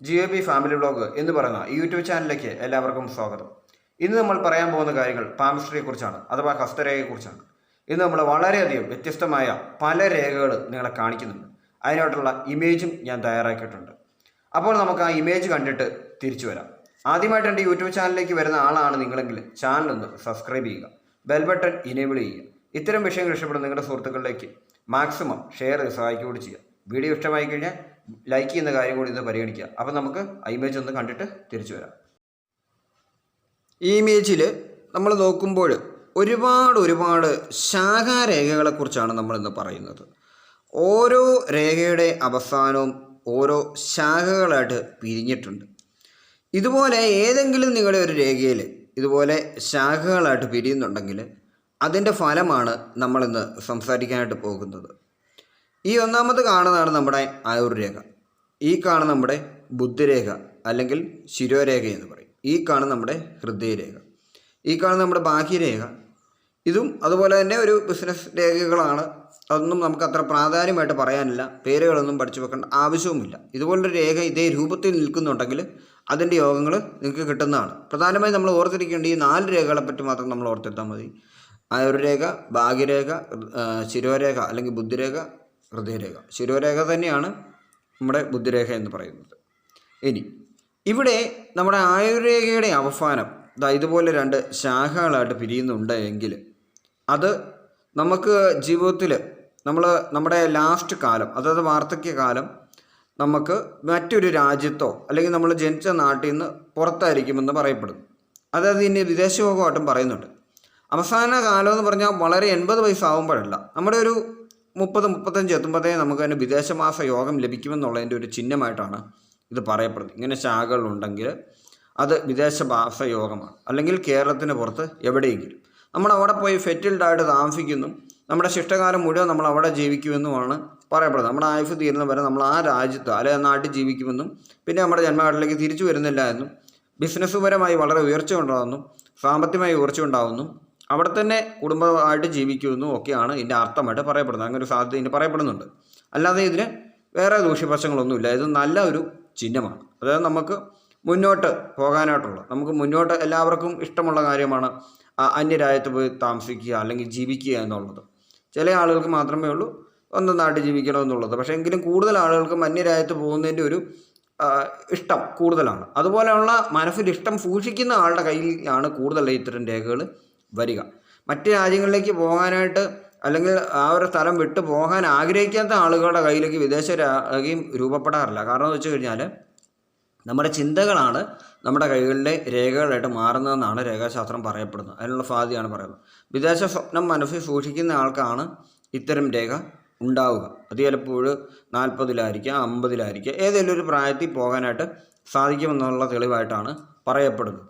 ജിഒ B family blog എന്ന് പറയുന്ന YouTube ചാനലിലേക്ക് എല്ലാവർക്കും സ്വാഗതം. ഇന്ന് നമ്മൾ പറയാൻ പോകുന്ന കാര്യങ്ങൾ പാമിസ്ട്രിയെ കുറിച്ചാണ് അഥവാ ഹസ്തരേഖയെക്കുറിച്ചാണ് ഇന്ന് നമ്മൾ വളരെയധികം വ്യത്യസ്തമായ പല രേഖകൾ നിങ്ങളെ കാണിക്കുന്നുണ്ട്. അതിനായിട്ടുള്ള ഇമേജും ഞാൻ തയ്യാറാക്കിയിട്ടുണ്ട്. അപ്പോൾ നമുക്ക് ആ ഇമേജ് കണ്ടിട്ട് തിരിച്ചു വരാം. ആദ്യമായിട്ട് എന്റെ യൂട്യൂബ് ചാനലിലേക്ക് വരുന്ന ആളാണ് നിങ്ങളെങ്കിൽ ചാനൽ ഒന്ന് സബ്സ്ക്രൈബ് ചെയ്യുക. ബെൽ ബട്ടൺ ഇനേബിൾ ചെയ്യുക. ഇത്തരം വിഷയങ്ങൾ ഇഷ്ടപ്പെടുന്ന നിങ്ങളുടെ സുഹൃത്തുക്കളിലേക്ക് മാക്സിമം ഷെയർ സഹായിക്കുകയോട് ചെയ്യുക. വീഡിയോ ഇഷ്ടമായി കഴിഞ്ഞാൽ ലൈക്ക് ചെയ്യുന്ന കാര്യം കൂടി ഇത് പരിഗണിക്കുക. അപ്പം നമുക്ക് ഇമേജ് ഒന്ന് കണ്ടിട്ട് തിരിച്ചു വരാം. ഈ ഇമേജിൽ നമ്മൾ നോക്കുമ്പോൾ ഒരുപാട് ഒരുപാട് ശാഖാരേഖകളെക്കുറിച്ചാണ് നമ്മളിന്ന് പറയുന്നത്. ഓരോ രേഖയുടെ അവസാനവും ഓരോ ശാഖകളായിട്ട് പിരിഞ്ഞിട്ടുണ്ട്. ഇതുപോലെ ഏതെങ്കിലും നിങ്ങളുടെ ഒരു രേഖയിൽ ഇതുപോലെ ശാഖകളായിട്ട് പിരിയുന്നുണ്ടെങ്കിൽ അതിന്റെ ഫലമാണ് നമ്മളിന്ന് സംസാരിക്കാനായിട്ട് പോകുന്നത്. ഈ ഒന്നാമത് കാണുന്നതാണ് നമ്മുടെ ആയുർരേഖ. ഈ കാണുന്ന നമ്മുടെ ബുദ്ധിരേഖ അല്ലെങ്കിൽ ശിരോരേഖ എന്ന് പറയും. ഈ കാണുന്ന നമ്മുടെ ഹൃദയരേഖ. ഈ കാണുന്ന നമ്മുടെ ബാഹ്യരേഖ. ഇതും അതുപോലെ തന്നെ ഒരു ബിസിനസ് രേഖകളാണ്. അതൊന്നും നമുക്ക് അത്ര പ്രാധാന്യമായിട്ട് പറയാനില്ല. പേരുകളൊന്നും പഠിച്ചു വെക്കേണ്ട ആവശ്യവുമില്ല. ഇതുപോലൊരു രേഖ ഇതേ രൂപത്തിൽ നിൽക്കുന്നുണ്ടെങ്കിൽ അതിന്റെ യോഗങ്ങൾ നിങ്ങൾക്ക് കിട്ടുന്നതാണ്. പ്രധാനമായും നമ്മൾ ഓർത്തിരിക്കേണ്ട ഈ നാല് രേഖകളെ പറ്റി മാത്രം നമ്മൾ ഓർത്തെടുത്താൽ മതി. ആയുർരേഖ ഭാഗ്യരേഖ ശിരോരേഖ അല്ലെങ്കിൽ ബുദ്ധിരേഖ ഹൃദയരേഖ. ശിരോരേഖ തന്നെയാണ് നമ്മുടെ ബുദ്ധിരേഖ എന്ന് പറയുന്നത്. ഇനി ഇവിടെ നമ്മുടെ ആയുർരേഖയുടെ അവസാനം ഇതാ ഇതുപോലെ രണ്ട് ശാഖകളായിട്ട് പിരിയുന്നുണ്ട് എങ്കിൽ അത് നമുക്ക് ജീവിതത്തിൽ നമ്മൾ നമ്മുടെ ലാസ്റ്റ് കാലം അതായത് വാർദ്ധക്യകാലം നമുക്ക് മറ്റൊരു രാജ്യത്തോ അല്ലെങ്കിൽ നമ്മൾ ജനിച്ച നാട്ടിൽ നിന്ന് പുറത്തായിരിക്കുമെന്ന് പറയപ്പെടുന്നു. അതായത് ഇനി വിദേശയോഗമായിട്ടും പറയുന്നുണ്ട്. അവസാന കാലം എന്ന് പറഞ്ഞാൽ വളരെ എൺപത് വയസ്സാവുമ്പോഴല്ല. നമ്മുടെ ഒരു മുപ്പത് മുപ്പത്തഞ്ച് എത്തുമ്പോഴത്തേ നമുക്ക് അതിന് വിദേശമാസ യോഗം ലഭിക്കുമെന്നുള്ളതിന്റെ ഒരു ചിഹ്നമായിട്ടാണ് ഇത് പറയപ്പെടുന്നത്. ഇങ്ങനെ ശാഖകളുണ്ടെങ്കിൽ അത് വിദേശമാസ യോഗമാണ്. അല്ലെങ്കിൽ കേരളത്തിന് പുറത്ത് എവിടെയെങ്കിലും. നമ്മൾ അവിടെ പോയി ഫെറ്റിൽഡായിട്ട് താമസിക്കുന്നു. നമ്മുടെ ശിഷ്ടകാലം മുഴുവൻ നമ്മൾ അവിടെ ജീവിക്കുമെന്നുമാണ് പറയപ്പെടുന്നത്. നമ്മുടെ ആയുസ് തീരുന്ന വരെ നമ്മൾ ആ രാജ്യത്ത് അല്ലെ നാട്ടിൽ ജീവിക്കുമെന്നും പിന്നെ നമ്മുടെ ജന്മനാട്ടിലേക്ക് തിരിച്ചു വരുന്നില്ല എന്നും ബിസിനസ്സ് പരമായി വളരെ ഉയർച്ച ഉണ്ടാകുന്നു സാമ്പത്തികമായി ഉയർച്ച ഉണ്ടാകുന്നു അവിടെ തന്നെ കുടുംബമായിട്ട് ജീവിക്കുന്നു ഒക്കെയാണ് ഇതിന്റെ അർത്ഥമായിട്ട് പറയപ്പെടുന്നത്. അങ്ങനെ ഒരു സാധ്യത ഇതിന് പറയപ്പെടുന്നുണ്ട്. അല്ലാതെ ഇതിന് വേറെ ദൂഷ്യവശങ്ങളൊന്നുമില്ല. ഇത് നല്ല ഒരു ചിഹ്നമാണ്. അതായത് നമുക്ക് മുന്നോട്ട് പോകാനായിട്ടുള്ള നമുക്ക് മുന്നോട്ട് എല്ലാവർക്കും ഇഷ്ടമുള്ള കാര്യമാണ് അന്യരാജ്യത്ത് പോയി താമസിക്കുക അല്ലെങ്കിൽ ജീവിക്കുക എന്നുള്ളത്. ചില ആളുകൾക്ക് മാത്രമേ ഉള്ളൂ സ്വന്തം നാട്ടിൽ ജീവിക്കണമെന്നുള്ളത് പക്ഷേ എങ്കിലും കൂടുതൽ ആളുകൾക്കും അന്യരാജ്യത്ത് പോകുന്നതിന്റെ ഒരു ഇഷ്ടം കൂടുതലാണ്. അതുപോലെയുള്ള മനസ്സിൽ ഇഷ്ടം സൂക്ഷിക്കുന്ന ആളുടെ കയ്യിലാണ് കൂടുതൽ ഇത്തരം രേഖകൾ വരിക. മറ്റ് രാജ്യങ്ങളിലേക്ക് പോകാനായിട്ട് അല്ലെങ്കിൽ ആ ഒരു സ്ഥലം വിട്ടു പോകാൻ ആഗ്രഹിക്കാത്ത ആളുകളുടെ കയ്യിലേക്ക് വിദേശ രേഖയും രൂപപ്പെടാറില്ല. കാരണം എന്ന് വെച്ച് കഴിഞ്ഞാൽ നമ്മുടെ ചിന്തകളാണ് നമ്മുടെ കൈകളിലെ രേഖകളായിട്ട് മാറുന്നതെന്നാണ് രേഖാശാസ്ത്രം പറയപ്പെടുന്നത്. അതിനുള്ള സാധ്യതയാണ് പറയുന്നത്. വിദേശ സ്വപ്നം മനസ്സിൽ സൂക്ഷിക്കുന്ന ആൾക്കാണ് ഇത്തരം രേഖ ഉണ്ടാവുക. അത് ചിലപ്പോൾ നാൽപ്പതിലായിരിക്കാം അമ്പതിലായിരിക്കാം ഏതെങ്കിലും ഒരു പ്രായത്തിൽ പോകാനായിട്ട് സാധിക്കുമെന്നുള്ള തെളിവായിട്ടാണ് പറയപ്പെടുന്നത്.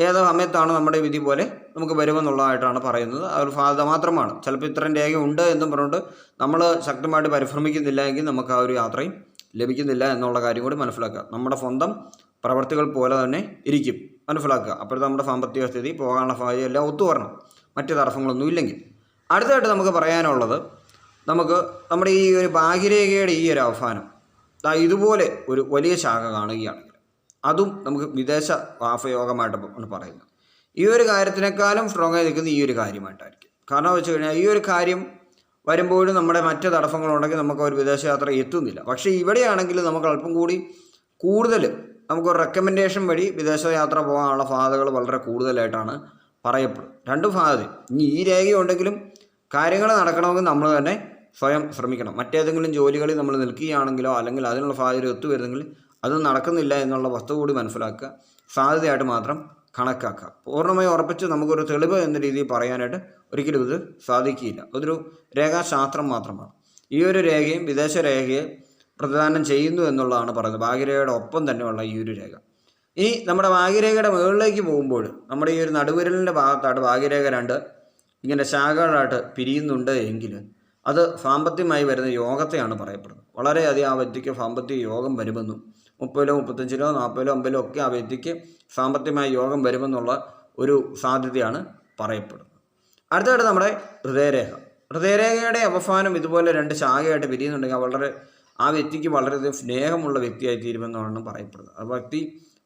ഏതോ സമയത്താണ് നമ്മുടെ വിധി പോലെ നമുക്ക് വരുമെന്നുള്ളതായിട്ടാണ് പറയുന്നത്. ഒരു സാധ്യത മാത്രമാണ്. ചിലപ്പോൾ ഇത്രയും രേഖ ഉണ്ട് എന്നും പറഞ്ഞുകൊണ്ട് നമ്മൾ ശക്തമായിട്ട് പരിഭ്രമിക്കുന്നില്ല എങ്കിൽ നമുക്ക് ആ ഒരു യാത്രയും ലഭിക്കുന്നില്ല എന്നുള്ള കാര്യം കൂടി മനസ്സിലാക്കുക. നമ്മുടെ സ്വന്തം പ്രവർത്തികൾ പോലെ തന്നെ ഇരിക്കും. മനസ്സിലാക്കുക. അപ്പോഴത്തെ നമ്മുടെ സാമ്പത്തിക സ്ഥിതി പോകാനുള്ള സാഹചര്യം എല്ലാം ഒത്തുവരണം മറ്റ് തടസ്സങ്ങളൊന്നും ഇല്ലെങ്കിൽ. അടുത്തതായിട്ട് നമുക്ക് പറയാനുള്ളത് നമുക്ക് നമ്മുടെ ഈ ഒരു ഭാഗ്യരേഖയുടെ ഈ ഒരു അവസാനം. ഇതുപോലെ ഒരു വലിയ ശാഖ കാണുകയാണെങ്കിൽ അതും നമുക്ക് വിദേശ വാസയോഗമായിട്ടാണ് പറയുന്നത് ഈ ഒരു കാര്യത്തിനേക്കാളും സ്ട്രോങ് ആയി നിൽക്കുന്നത് ഈ ഒരു കാര്യമായിട്ടായിരിക്കും. കാരണം വെച്ച് കഴിഞ്ഞാൽ ഈ ഒരു കാര്യം വരുമ്പോഴും നമ്മുടെ മറ്റ് തടസ്സങ്ങളുണ്ടെങ്കിൽ നമുക്ക് ഒരു വിദേശയാത്ര എത്തുന്നില്ല. പക്ഷേ ഇവിടെയാണെങ്കിൽ നമുക്ക് അല്പം കൂടി കൂടുതൽ നമുക്ക് റെക്കമെൻഡേഷൻ വഴി വിദേശയാത്ര പോകാനുള്ള സാധ്യതകൾ വളരെ കൂടുതലായിട്ടാണ് പറയപ്പെടുന്നത്. രണ്ട് ഫാദ ഇനി ഈ രേഖയുണ്ടെങ്കിലും കാര്യങ്ങൾ നടക്കണമെങ്കിൽ നമ്മൾ തന്നെ സ്വയം ശ്രമിക്കണം. മറ്റേതെങ്കിലും ജോലികളിൽ നമ്മൾ നിൽക്കുകയാണെങ്കിലോ അല്ലെങ്കിൽ അതിനുള്ള സാഹചര്യം ഒത്തുവരുന്നെങ്കിൽ അത് നടക്കുന്നില്ല എന്നുള്ള വസ്തു കൂടി മനസ്സിലാക്കുക. സാധ്യതയായിട്ട് മാത്രം കണക്കാക്കുക. പൂർണമായി ഉറപ്പിച്ച് നമുക്കൊരു തെളിവ് എന്ന രീതിയിൽ പറയാനായിട്ട് ഒരിക്കലും ഇത് സാധിക്കില്ല അതൊരു രേഖാശാസ്ത്രം മാത്രമാണ്. ഈ ഒരു രേഖയും വിദേശ രേഖയെ പ്രതിദാനം ചെയ്യുന്നു എന്നുള്ളതാണ് പറയുന്നത്. ഭാഗ്യരേഖയുടെ ഒപ്പം തന്നെയുള്ള ഈ ഒരു രേഖ. ഇനി നമ്മുടെ ഭാഗ്യരേഖയുടെ മുകളിലേക്ക് പോകുമ്പോൾ നമ്മുടെ ഈ ഒരു നടുവിരലിന്റെ ഭാഗത്തായിട്ട് ഭാഗ്യരേഖ രണ്ട് ഇങ്ങനെ ശാഖകളായിട്ട് പിരിയുന്നുണ്ട് എങ്കിൽ അത് സാമ്പത്തികമായി വരുന്ന യോഗത്തെയാണ് പറയപ്പെടുന്നത്. വളരെയധികം ആ വ്യക്തിക്ക് സാമ്പത്തിക യോഗം വരുമെന്നും മുപ്പതിലോ മുപ്പത്തഞ്ചിലോ നാൽപ്പതിലോ അമ്പതിലോ ഒക്കെ ആ വ്യക്തിക്ക് സാമ്പത്തികമായ യോഗം വരുമെന്നുള്ള ഒരു സാധ്യതയാണ് പറയപ്പെടുന്നത്. അടുത്തതായിട്ട് നമ്മുടെ ഹൃദയരേഖ. ഹൃദയരേഖയുടെ അവസാനം ഇതുപോലെ രണ്ട് ശാഖയായിട്ട് പിരിയുന്നുണ്ടെങ്കിൽ വളരെ ആ വ്യക്തിക്ക് വളരെയധികം സ്നേഹമുള്ള വ്യക്തിയായി തീരുമെന്നാണ് പറയപ്പെടുന്നത്. ആ വ്യക്തി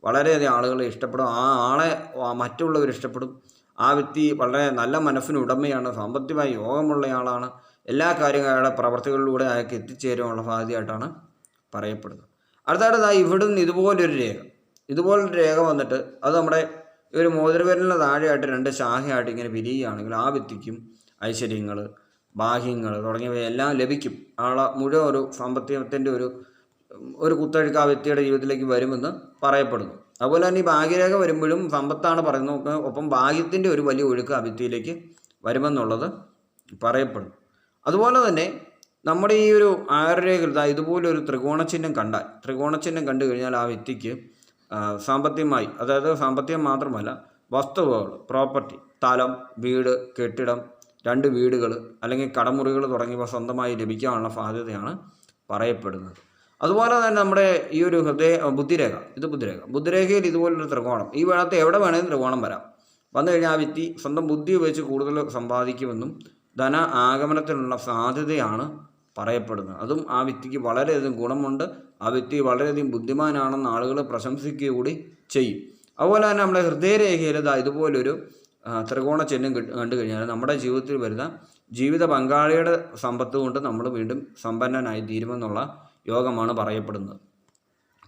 വളരെയധികം ആളുകളെ ഇഷ്ടപ്പെടും. ആ ആളെ മറ്റുള്ളവർ ഇഷ്ടപ്പെടും. ആ വ്യക്തി വളരെ നല്ല മനസ്സിന് ഉടമയാണ്. സാമ്പത്തികമായി യോഗമുള്ള ആളാണ്. എല്ലാ കാര്യങ്ങളും അയാളുടെ പ്രവർത്തികളിലൂടെ അയാൾക്ക് എത്തിച്ചേരാനുള്ള സാധ്യതയായിട്ടാണ് പറയപ്പെടുന്നത്. അടുത്തായിട്ട് ഇവിടുന്ന് ഇതുപോലൊരു രേഖ. ഇതുപോലൊരു രേഖ വന്നിട്ട് അത് നമ്മുടെ ഒരു മോതിരവിരലിന് താഴെയായിട്ട് രണ്ട് ശാഖയായിട്ട് ഇങ്ങനെ പിരിയുകയാണെങ്കിൽ ആ വ്യക്തിക്കും ഐശ്വര്യങ്ങൾ ബാഹ്യങ്ങൾ തുടങ്ങിയവയെല്ലാം ലഭിക്കും. ആളെ മുഴുവൻ ഒരു സാമ്പത്തികത്തിന്റെ ഒരു ഒരു കുത്തഴുക്ക് ആ വ്യക്തിയുടെ ജീവിതത്തിലേക്ക് വരുമെന്ന് പറയപ്പെടുന്നു. അതുപോലെ തന്നെ ഈ ഭാഗ്യരേഖ വരുമ്പോഴും സമ്പത്താണ് പറയുന്നത്. ഒപ്പം ഭാഗ്യത്തിന്റെ ഒരു വലിയ ഒഴുക്ക് ആ വ്യക്തിയിലേക്ക് വരുമെന്നുള്ളത് പറയപ്പെടുന്നു. അതുപോലെ തന്നെ നമ്മുടെ ഈ ഒരു ആയുർരേഖയിൽ ഇതാ ഇതുപോലെ ഒരു ത്രികോണചിഹ്നം കണ്ടാൽ ത്രികോണചിഹ്നം കണ്ടു കഴിഞ്ഞാൽ ആ വ്യക്തിക്ക് സാമ്പത്തികമായി അതായത് സാമ്പത്തികം മാത്രമല്ല വസ്തുവകൾ പ്രോപ്പർട്ടി സ്ഥലം വീട് കെട്ടിടം രണ്ട് വീടുകൾ അല്ലെങ്കിൽ കടമുറികൾ തുടങ്ങിയവ സ്വന്തമായി ലഭിക്കാനുള്ള സാധ്യതയാണ് പറയപ്പെടുന്നത്. അതുപോലെ തന്നെ നമ്മുടെ ഈ ഒരു ഹൃദയ ബുദ്ധിരേഖ ഇത് ബുദ്ധിരേഖ. ബുദ്ധിരേഖയിൽ ഇതുപോലൊരു ത്രികോണം. ഈ വേണത്തെ എവിടെ വേണമെങ്കിലും ത്രികോണം വരാം. വന്നു കഴിഞ്ഞാൽ ആ വ്യക്തി സ്വന്തം ബുദ്ധി ഉപയോഗിച്ച് കൂടുതൽ സമ്പാദിക്കുമെന്നും ധന ആഗമനത്തിനുള്ള സാധ്യതയാണ് പറയപ്പെടുന്നത് അതും ആ വ്യക്തിക്ക് വളരെയധികം ഗുണമുണ്ട്. ആ വ്യക്തി വളരെയധികം ബുദ്ധിമാനാണെന്ന് ആളുകൾ പ്രശംസിക്കുക കൂടി ചെയ്യും. അതുപോലെ തന്നെ നമ്മുടെ ഹൃദയരേഖയിൽ ഇതാ ഇതുപോലൊരു ത്രികോണ ചിഹ്നം കണ്ടു കഴിഞ്ഞാൽ നമ്മുടെ ജീവിതത്തിൽ വരുന്ന ജീവിത പങ്കാളിയുടെ സമ്പത്ത് കൊണ്ട് നമ്മൾ വീണ്ടും സമ്പന്നനായി തീരുമെന്നുള്ള യോഗമാണ് പറയപ്പെടുന്നത്.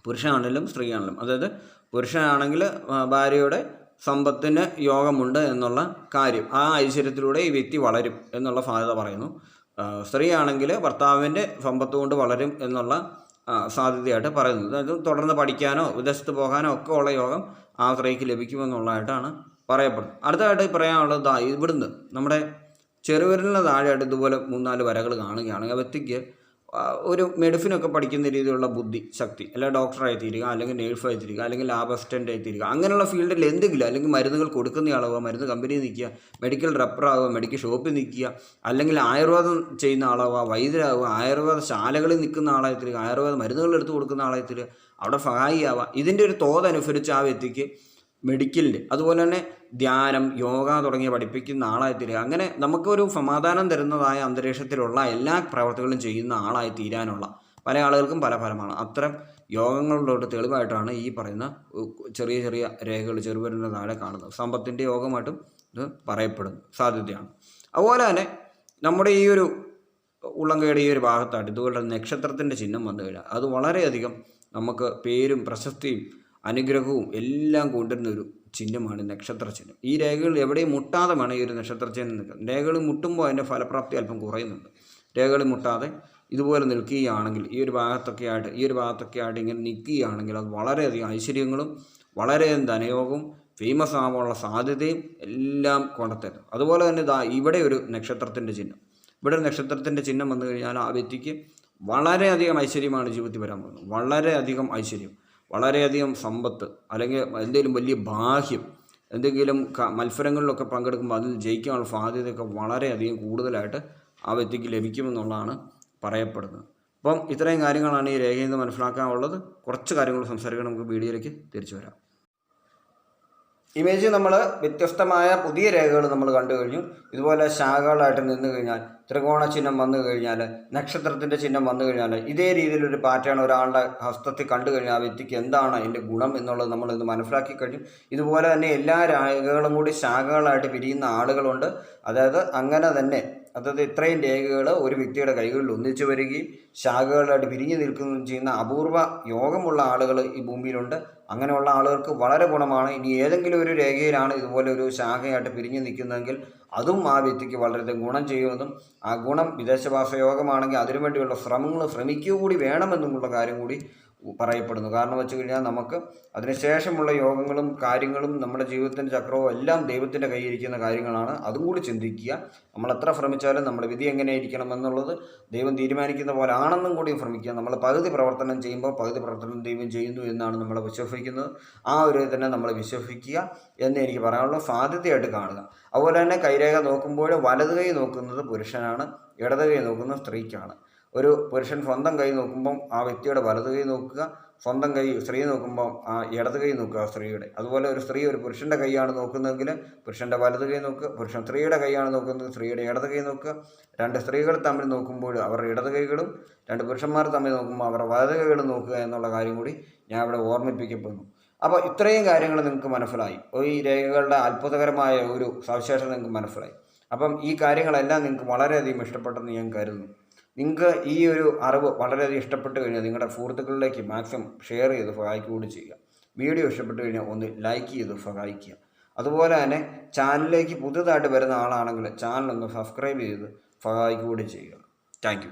പുരുഷനാണെങ്കിലും സ്ത്രീയാണെങ്കിലും അതായത് പുരുഷനാണെങ്കിൽ ഭാര്യയുടെ സമ്പത്തിന് യോഗമുണ്ട് എന്നുള്ള കാര്യം ആ ഐശ്വര്യത്തിലൂടെ ഈ വ്യക്തി വളരും എന്നുള്ള സാധ്യത പറയുന്നു. സ്ത്രീയാണെങ്കിൽ ഭർത്താവിന്റെ സമ്പത്ത് കൊണ്ട് വളരും എന്നുള്ള സാധ്യതയായിട്ട് പറയുന്നത്. അത് തുടർന്ന് പഠിക്കാനോ വിദേശത്ത് പോകാനോ ഒക്കെ ഉള്ള യോഗം ആ സ്ത്രീക്ക് ലഭിക്കുമെന്നുള്ളതായിട്ടാണ് പറയപ്പെടുന്നത്. അടുത്തതായിട്ട് പറയാനുള്ളത് ഇവിടുന്ന് നമ്മുടെ ചെറുവിരലിന് താഴെയായിട്ട് ഇതുപോലെ മൂന്നാൽ വരകൾ കാണുകയാണെങ്കിൽ ആ വ്യക്തിക്ക് ഒരു മെഡിസിനൊക്കെ പഠിക്കുന്ന രീതിയിലുള്ള ബുദ്ധി ശക്തി അല്ലെങ്കിൽ ഡോക്ടറായി തീരുക അല്ലെങ്കിൽ നേഴ്സായി തീരുക അല്ലെങ്കിൽ ലാബ് അസിസ്റ്റന്റ് ആയി തീരുക അങ്ങനെയുള്ള ഫീൽഡിൽ എന്തെങ്കിലും അല്ലെങ്കിൽ മരുന്നുകൾ കൊടുക്കുന്നയാളാവുക മരുന്ന് കമ്പനിയിൽ നിൽക്കുക മെഡിക്കൽ റെപ്പറാവുക മെഡിക്കൽ ഷോപ്പിൽ നിൽക്കുക അല്ലെങ്കിൽ ആയുർവേദം ചെയ്യുന്ന ആളാവുക വൈദ്യരാവുക ആയുർവേദ ശാലകളിൽ നിൽക്കുന്ന ആളായി തീരുക ആയുർവേദ മരുന്നുകൾ എടുത്ത് കൊടുക്കുന്ന ആളായി തീരുക അവിടെ സഹായിയാവുക. ഇതിന്റെ ഒരു തോതനുസരിച്ച് ആ വ്യക്തിക്ക് മെഡിക്കലിന്റെ അതുപോലെ തന്നെ ധ്യാനം യോഗ തുടങ്ങിയ പഠിപ്പിക്കുന്ന ആളായി തീരുക. അങ്ങനെ നമുക്കൊരു സമാധാനം തരുന്നതായ അന്തരീക്ഷത്തിലുള്ള എല്ലാ പ്രവർത്തികളും ചെയ്യുന്ന ആളായി തീരാനുള്ള പല ആളുകൾക്കും പല ഫലമാണ്. അത്തരം യോഗങ്ങളിലോട്ട് തെളിവായിട്ടാണ് ഈ പറയുന്ന ചെറിയ ചെറിയ രേഖകൾ ചെറുപെരുന്ന താഴെ കാണുന്നത്. സമ്പത്തിന്റെ യോഗമായിട്ടും ഇത് പറയപ്പെടുന്നു. സാധ്യതയാണ്. അതുപോലെ തന്നെ നമ്മുടെ ഈ ഒരു ഉള്ളങ്കയുടെ ഈ ഒരു ഭാഗത്തായിട്ട് ഇതുപോലെ നക്ഷത്രത്തിന്റെ ചിഹ്നം വന്നു കഴിഞ്ഞാൽ അത് വളരെയധികം നമുക്ക് പേരും പ്രശസ്തിയും അനുഗ്രഹവും എല്ലാം കൊണ്ടുവരുന്ന ഒരു ചിഹ്നമാണ് നക്ഷത്ര ചിഹ്നം. ഈ രേഖകൾ എവിടെയും മുട്ടാതെ വേണം ഈ ഒരു നക്ഷത്ര ചിഹ്നം നിൽക്കാൻ രേഖകൾ മുട്ടുമ്പോൾ അതിന്റെ ഫലപ്രാപ്തി അല്പം കുറയുന്നുണ്ട്. രേഖകൾ മുട്ടാതെ ഇതുപോലെ നിൽക്കുകയാണെങ്കിൽ ഈ ഒരു ഭാഗത്തൊക്കെ ആയിട്ട് ഈ ഒരു ഭാഗത്തൊക്കെ ആയിട്ട് ഇങ്ങനെ നിൽക്കുകയാണെങ്കിൽ അത് വളരെയധികം ഐശ്വര്യങ്ങളും വളരെയധികം ധനയോഗവും ഫേമസ് ആവാനുള്ള സാധ്യതയും എല്ലാം കൊണ്ടുത്തരും അതുപോലെ തന്നെ ഇതാ ഇവിടെ ഒരു നക്ഷത്രത്തിന്റെ ചിഹ്നം. ഇവിടെ നക്ഷത്രത്തിന്റെ ചിഹ്നം വന്നു കഴിഞ്ഞാൽ ആ വ്യക്തിക്ക് വളരെയധികം ഐശ്വര്യമാണ് ജീവിതത്തിൽ വരാൻ പോകുന്നത്. വളരെയധികം ഐശ്വര്യം. വളരെയധികം സമ്പത്ത് അല്ലെങ്കിൽ എന്തെങ്കിലും വലിയ ബാഹ്യം എന്തെങ്കിലും മത്സരങ്ങളിലൊക്കെ പങ്കെടുക്കുമ്പോൾ അതിൽ ജയിക്കാനുള്ള സാധ്യതയൊക്കെ വളരെയധികം കൂടുതലായിട്ട് ആ വ്യക്തിക്ക് ലഭിക്കുമെന്നുള്ളതാണ് പറയപ്പെടുന്നത്. അപ്പം ഇത്രയും കാര്യങ്ങളാണ് ഈ രേഖയിൽ നിന്ന് മനസ്സിലാക്കാനുള്ളത്. കുറച്ച് കാര്യങ്ങൾ സംസാരിക്കാൻ നമുക്ക് വീഡിയോയിലേക്ക് തിരിച്ചു വരാം. ഇമേജ് നമ്മൾ വ്യത്യസ്തമായ പുതിയ രേഖകൾ നമ്മൾ കണ്ടു കഴിഞ്ഞു. ഇതുപോലെ ശാഖകളായിട്ട് നിന്ന് കഴിഞ്ഞാൽ ത്രികോണ ചിഹ്നം വന്നു കഴിഞ്ഞാൽ നക്ഷത്രത്തിന്റെ ചിഹ്നം വന്നു കഴിഞ്ഞാൽ ഇതേ രീതിയിലൊരു പാറ്റേൺ ഒരാളുടെ ഹസ്തത്തിൽ കണ്ടു കഴിഞ്ഞാൽ ആ വ്യക്തിക്ക് എന്താണ് അതിന്റെ ഗുണം എന്നുള്ളത് നമ്മൾ ഇന്ന് മനസ്സിലാക്കി കഴിഞ്ഞു. ഇതുപോലെ തന്നെ എല്ലാ രേഖകളും കൂടി ശാഖകളായിട്ട് പിരിയുന്ന ആളുകളുണ്ട്. അതായത് അങ്ങനെ തന്നെ അതായത് ഇത്രയും രേഖകൾ ഒരു വ്യക്തിയുടെ കൈകളിൽ ഒന്നിച്ചു വരികയും ശാഖകളായിട്ട് പിരിഞ്ഞു നിൽക്കുകയും ചെയ്യുന്ന അപൂർവ യോഗമുള്ള ആളുകൾ ഈ ഭൂമിയിലുണ്ട്. അങ്ങനെയുള്ള ആളുകൾക്ക് വളരെ ഗുണമാണ്. ഇനി ഏതെങ്കിലും ഒരു രേഖയിലാണ് ഇതുപോലെ ഒരു ശാഖയായിട്ട് പിരിഞ്ഞു നിൽക്കുന്നതെങ്കിൽ അതും ആ വ്യക്തിക്ക് വളരെയധികം ഗുണം ചെയ്യുമെന്നും ആ ഗുണം വിദേശവാസ യോഗമാണെങ്കിൽ അതിനുവേണ്ടിയുള്ള ശ്രമങ്ങൾ ശ്രമിക്കുക കൂടി വേണമെന്നുമുള്ള കാര്യം കൂടി പറയപ്പെടുന്നു. കാരണം വെച്ച് കഴിഞ്ഞാൽ നമുക്ക് അതിനുശേഷമുള്ള യോഗങ്ങളും കാര്യങ്ങളും നമ്മുടെ ജീവിതത്തിന്റെ ചക്രവും എല്ലാം ദൈവത്തിന്റെ കയ്യിരിക്കുന്ന കാര്യങ്ങളാണ്. അതും കൂടി ചിന്തിക്കുക. നമ്മൾ എത്ര ശ്രമിച്ചാലും നമ്മുടെ വിധി എങ്ങനെ ഇരിക്കണം എന്നുള്ളത് ദൈവം തീരുമാനിക്കുന്ന പോലെ ആണെന്നും കൂടി ശ്രമിക്കുക. നമ്മൾ പകുതി പ്രവർത്തനം ചെയ്യുമ്പോൾ പകുതി പ്രവർത്തനം ദൈവം ചെയ്യുന്നു എന്നാണ് നമ്മൾ വിശ്വസിക്കുന്നത്. ആ ഒരു തന്നെ നമ്മൾ വിശ്വസിക്കുക എന്ന് എനിക്ക് പറയാനുള്ള. സാധ്യതയായിട്ട് കാണുക. അതുപോലെ തന്നെ കൈരേഖ നോക്കുമ്പോൾ വലത് കൈ നോക്കുന്നത് പുരുഷനാണ് ഇടത് കൈ നോക്കുന്നത് സ്ത്രീക്കാണ്. ഒരു പുരുഷൻ സ്വന്തം കൈ നോക്കുമ്പം ആ വ്യക്തിയുടെ വലത് കൈ നോക്കുക സ്വന്തം കൈ സ്ത്രീ നോക്കുമ്പം ആ ഇടത് കൈ നോക്കുക സ്ത്രീയുടെ. അതുപോലെ ഒരു സ്ത്രീ ഒരു പുരുഷന്റെ കൈയാണ് നോക്കുന്നതെങ്കിൽ പുരുഷന്റെ വലത് കൈ നോക്കുക പുരുഷൻ സ്ത്രീയുടെ കൈയാണ് നോക്കുന്നത് സ്ത്രീയുടെ ഇടത് കൈ നോക്കുക. രണ്ട് സ്ത്രീകൾ തമ്മിൽ നോക്കുമ്പോൾ അവരുടെ ഇടത് കൈകളും രണ്ട് പുരുഷന്മാർ തമ്മിൽ നോക്കുമ്പോൾ അവരുടെ വലത് കൈകളും നോക്കുക എന്നുള്ള കാര്യം കൂടി ഞാൻ ഇവിടെ ഓർമ്മിപ്പിക്കപ്പെടുന്നു. അപ്പോൾ ഇത്രയും കാര്യങ്ങൾ നിങ്ങൾക്ക് മനസ്സിലായി. ഈ രേഖകളുടെ അത്ഭുതകരമായ ഒരു സവിശേഷത നിങ്ങൾക്ക് മനസ്സിലായി. അപ്പം ഈ കാര്യങ്ങളെല്ലാം നിങ്ങൾക്ക് വളരെയധികം ഇഷ്ടപ്പെട്ടെന്ന് ഞാൻ കരുതുന്നു. നിങ്ങൾക്ക് ഈ ഒരു അറിവ് വളരെയധികം ഇഷ്ടപ്പെട്ട് കഴിഞ്ഞാൽ നിങ്ങളുടെ സുഹൃത്തുക്കളിലേക്ക് മാക്സിമം ഷെയർ ചെയ്ത് സഹായിക്കുകയും ചെയ്യുക. വീഡിയോ ഇഷ്ടപ്പെട്ട് കഴിഞ്ഞാൽ ഒന്ന് ലൈക്ക് ചെയ്ത് സഹായിക്കുക. അതുപോലെ തന്നെ ചാനലിലേക്ക് പുതുതായിട്ട് വരുന്ന ആളാണെങ്കിൽ ചാനലൊന്ന് സബ്സ്ക്രൈബ് ചെയ്ത് സഹായിക്കുകയും ചെയ്യുക. താങ്ക്